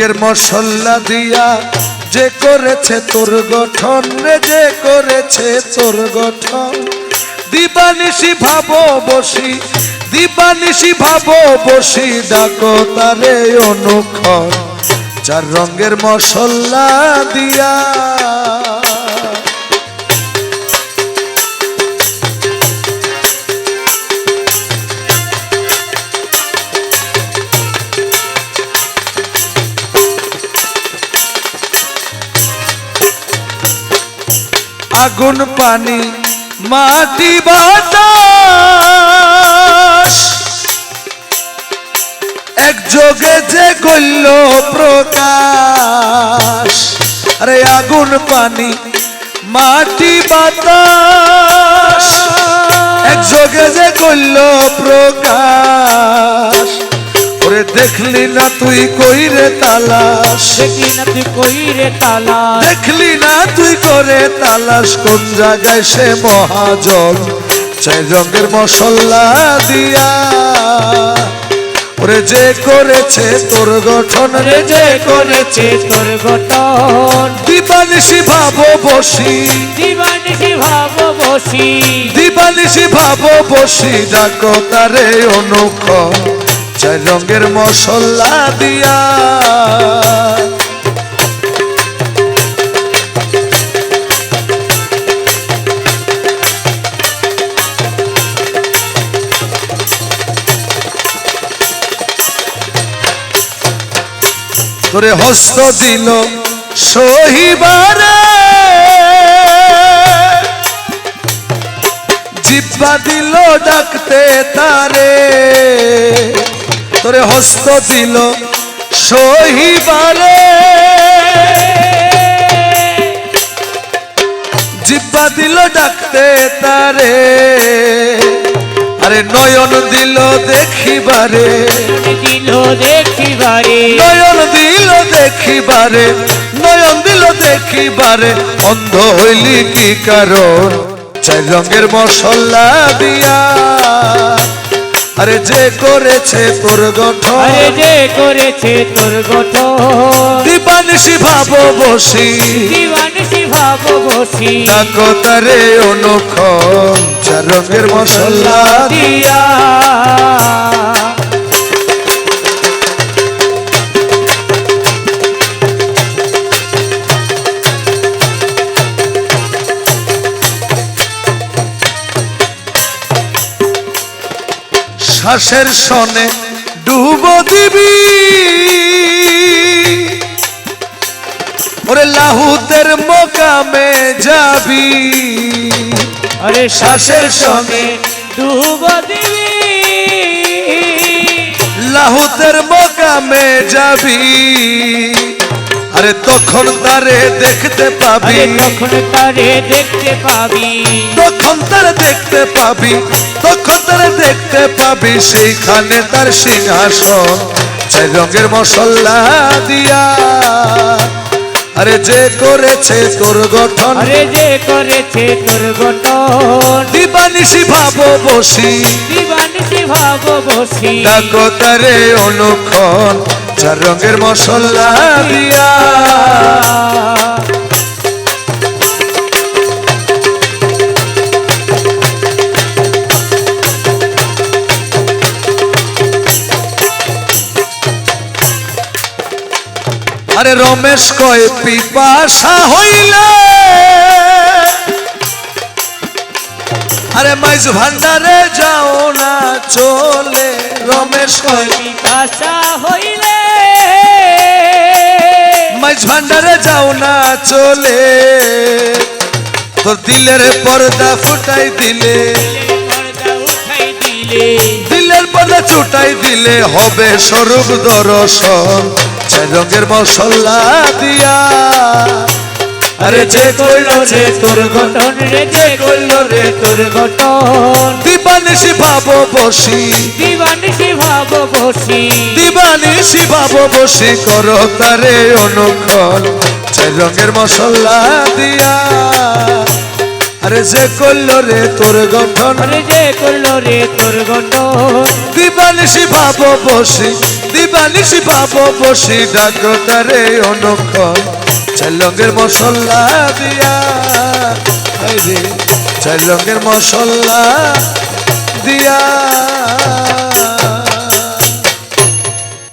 রঙের মশলা দিয়া যে করেছে তোর গঠন যে করেছে তোর গঠন। দিবানিশি ভাবো বসি, দিবানিশি ভাবো বসি, ডাকো তারে অনুক্ষণ। চার রঙের মশলা দিয়া আগুন পানি, মাটি বাতাস। এক যোগে যে করল প্রকাশ। আরে আগুন পানি, মাটি বাতাস। এক যোগে যে করল প্রকাশ। ওরে দেখলি না তুই কই রে তালাশ? দেখি না তুই কই রে তালা দেখলি না তুই করে তালাশ? কোন জায়গায় সে মহাজন? চাই রঙের মশলা দিয়া। ওরে যে করেছে তোর গঠন রে যে করেছে তোর গঠন। দিবানিশি ভাবো বসি। দিবানিশি ভাব বসি। দিবানিশি ভাবো বসি ডাকো তারে অনুখ চাই রঙের মশলা দিয়া। তোরে হস্ত দিল সহিবারে। জিব্বা দিল ডাকতে তারে। তোরে হস্ত দিল সহিবারে। জিব্বা দিল ডাকতে তারে, আরে নয়ন দিল দেখিবারে। নয়ন দিল দেখিবারে, নয়ন দিল দেখিবারে, অন্ধ হইলি কি কারণ? চাই রঙের মশলা দিয়া। আরে যে করেছে তোর গঠন। আরে যে করেছে তোর গঠন। দিবানিশি ভাবো বসি দিবানিশি ভাব বসি তাকো তারে অনুক্ষণ চার রঙের মশলা দিয়া। শ্বাসের সনে ডুব দিবি। ওরে লাহুতের মোকামে যাবি। আরে শ্বাসের সঙ্গে ডুব দিবি। লাহুতের মোকামে যাবি। আরে তখন তারে দেখতে পাবি। তখন তারে দেখতে পাবি। তখন তারে দেখতে পাবি তখন তারে দেখতে পাবি সেইখানে তার সিংহাসন চাই রঙের মশলা দিয়া। আরে যে করেছে তোর গঠন আরে যে করেছে তোর গঠন। দিবানিশি ভাবো বসি দিবানিশি ভাব বসি ডাকো তারে অনুক্ষণ চার রঙের মশলা দিয়া। আরে রমেশ কয়, পিপাসা হইলে। আরে মাইজ ভান্ডারে যাও না, চলে। রমেশ কয়, পিপাসা হইলে ভান্ডারে যাও না, চলে। তোর দিলের পর্দা ফুটাই দিলে। দিলের পর্দা চুটাই দিলে হবে স্বরূপ দর্শন। রঙের মশলা দিয়া আরে যে কইল রে তোর গঠন রে যে করল রে তোর গঠন দিবানিশি ভাবো বসি দিবানিশি ভাব বসি দিবানিশি ভাবো বসি করো তারে চার রঙের মশলা দিয়া। আরে যে করল রে তোর গঠন। আরে যে করল রে তোর গঠন। দিবানিশি ভাবো বসি দিবানিসি পাবো বসি ডাকো তারে অনুক্ষণ চালঙ্গের মশলা দিয়া। চালঙ্গের মশলা দিয়া।